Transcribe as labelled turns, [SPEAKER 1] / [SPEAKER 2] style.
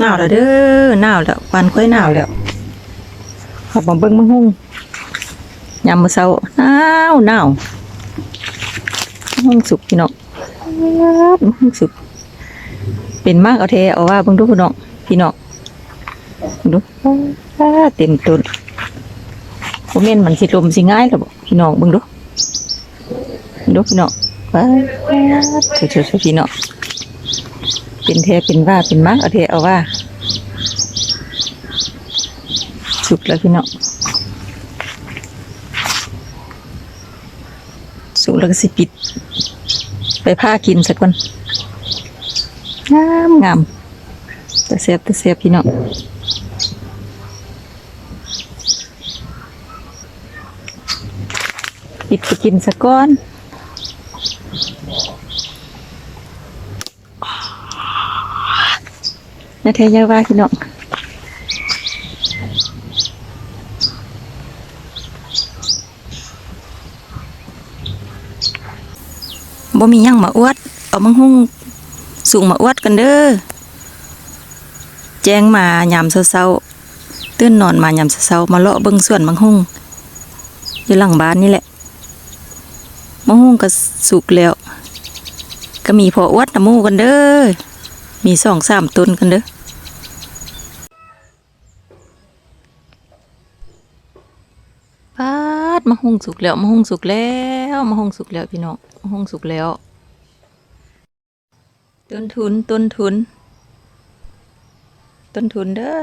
[SPEAKER 1] หนาวแล้วเด้อหนาวแล้วปานค่อยหนาวแล้วขับมาเบิ่งมังหุ่งยามมื้อเช้าหนาวหนาวหุ่งสุกพี่น้องหุ่งสุก เป็นมากเอาเทเอาว่าเบิ่งดูพี่น้องพี่น้องดูอ้าเต็มต้นบ่แม่นมันสิลมสิง่ายแล้วบ่พี่น้องเบิ่งดูดูพี่น้องว้าวเฉยๆพี่น้อง เป็นเทเป็นว่าเป็นมักเอาเทเอาว่า สุกแล้วพี่น้องสุกแล้วก็สิปิด ไปผ้ากินสักวันงามงามแต่เสียบแต่เสียบพี่น้องปิดไปกินสักก้อน นาเทยาว่าพี่น้องบ่มียังมาอวด เอามังหุ่งสูงมาอวดกันเด้อ แจ้งมายามเช้าๆตื่นนอนมายามเช้าๆมาเลาะเบิ่งส่วนมังหุ่งอยู่หลังบ้านนี่แหละมังหุ่งก็สุกแล้ว ก็มีพออวดน้ำมูกันเด้อ มีสองสามต้นกันเด้อ ปาด มะฮุงสุกแล้วมะฮุงสุกแล้วมะฮุงสุกแล้วพี่น้องมะฮุงสุกแล้ว ต้นทุนต้นทุน ต้นทุนเด้อ